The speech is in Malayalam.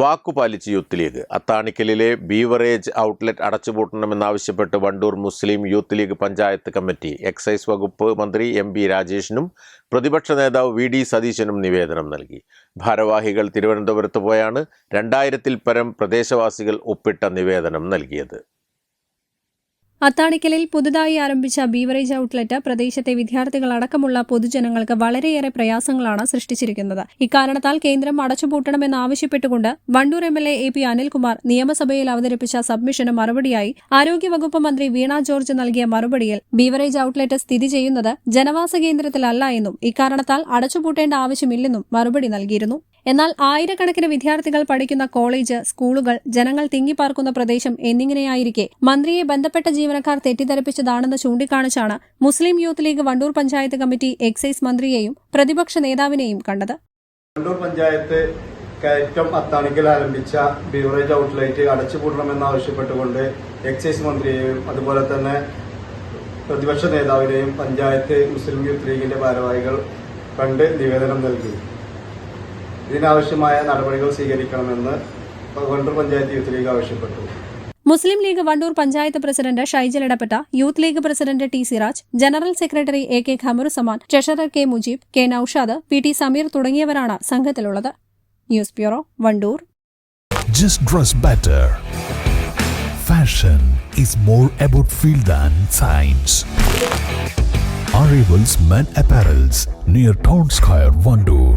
വാക്കുപാലിച്ച് യൂത്ത് ലീഗ്. അത്താണിക്കലിലെ beverage outlet അടച്ചുപൂട്ടണമെന്നാവശ്യപ്പെട്ട് Wandoor Muslim Youth League panchayat committee excise വകുപ്പ് മന്ത്രി എം ബി രാജേഷിനും പ്രതിപക്ഷ നേതാവ് വി ഡി സതീശനും നിവേദനം നൽകി. ഭാരവാഹികൾ തിരുവനന്തപുരത്ത് പോയാണ് രണ്ടായിരത്തിൽ പരം പ്രദേശവാസികൾ ഒപ്പിട്ട നിവേദനം നൽകിയത്. അത്താണിക്കലിൽ പുതുതായി ആരംഭിച്ച ബീവറേജ് ഔട്ട്ലെറ്റ് പ്രദേശത്തെ വിദ്യാർത്ഥികളടക്കമുള്ള പൊതുജനങ്ങൾക്ക് വളരെയേറെ പ്രയാസങ്ങളാണ് സൃഷ്ടിച്ചിരിക്കുന്നത്. ഇക്കാരണത്താൽ കേന്ദ്രം അടച്ചുപൂട്ടണമെന്നാവശ്യപ്പെട്ടുകൊണ്ട് Wandoor M L A P Anilkumar നിയമസഭയിൽ അവതരിപ്പിച്ച സബ്മിഷന് മറുപടിയായി ആരോഗ്യവകുപ്പ് മന്ത്രി വീണ ജോർജ് നൽകിയ മറുപടിയിൽ ബീവറേജ് ഔട്ട്ലെറ്റ് സ്ഥിതി ചെയ്യുന്നത് ജനവാസ കേന്ദ്രത്തിലല്ല എന്നും ഇക്കാരണത്താൽ അടച്ചുപൂട്ടേണ്ട ആവശ്യമില്ലെന്നും മറുപടി നൽകിയിരുന്നു. എന്നാൽ ആയിരക്കണക്കിന് വിദ്യാർത്ഥികൾ പഠിക്കുന്ന കോളേജ് സ്കൂളുകൾ ജനങ്ങൾ തിങ്ങിപ്പാർക്കുന്ന പ്രദേശം എന്നിങ്ങനെയായിരിക്കെ മന്ത്രിയെ ബന്ധപ്പെട്ട ജീവനക്കാർ തെറ്റിദ്ധരിപ്പിച്ചതാണെന്ന് ചൂണ്ടിക്കാണിച്ചാണ് Muslim Youth League Wandoor panchayat committee excise മന്ത്രിയെയും പ്രതിപക്ഷ നേതാവിനെയും കണ്ടത്. വണ്ടൂർ പഞ്ചായത്ത് കയറ്റം അത്താണിക്കൽ ആരംഭിച്ച ബീവറേജ് ഔട്ട്ലെറ്റ് അടച്ചുപൂട്ടണമെന്നാവശ്യപ്പെട്ടുകൊണ്ട് എക്സൈസ് മന്ത്രിയെയും അതുപോലെ തന്നെ പ്രതിപക്ഷ നേതാവിനെയും പഞ്ചായത്ത് മുസ്ലിം യൂത്ത് ലീഗിന്റെ ഭാരവാഹികൾ കണ്ട് നിവേദനം നൽകി. ഇതിനാവശ്യമായ നടപടികൾ സ്വീകരിക്കണമെന്ന് വണ്ടൂർ പഞ്ചായത്ത് യൂത്ത് ലീഗ് ആവശ്യപ്പെട്ടു Muslim League Wandoor panchayat president Shaijal ഇടപെട്ട Youth League president T Siraj general secretary A K Khamaruzaman treasurer K Mujeeb K Noushad P T Sameer തുടങ്ങിയവരാണ് സംഘത്തിലുള്ളത് news bureau Wandoor Just dress better. Fashion is more about feel than science. Arrivals Men Apparels near Town Square, Vandoor.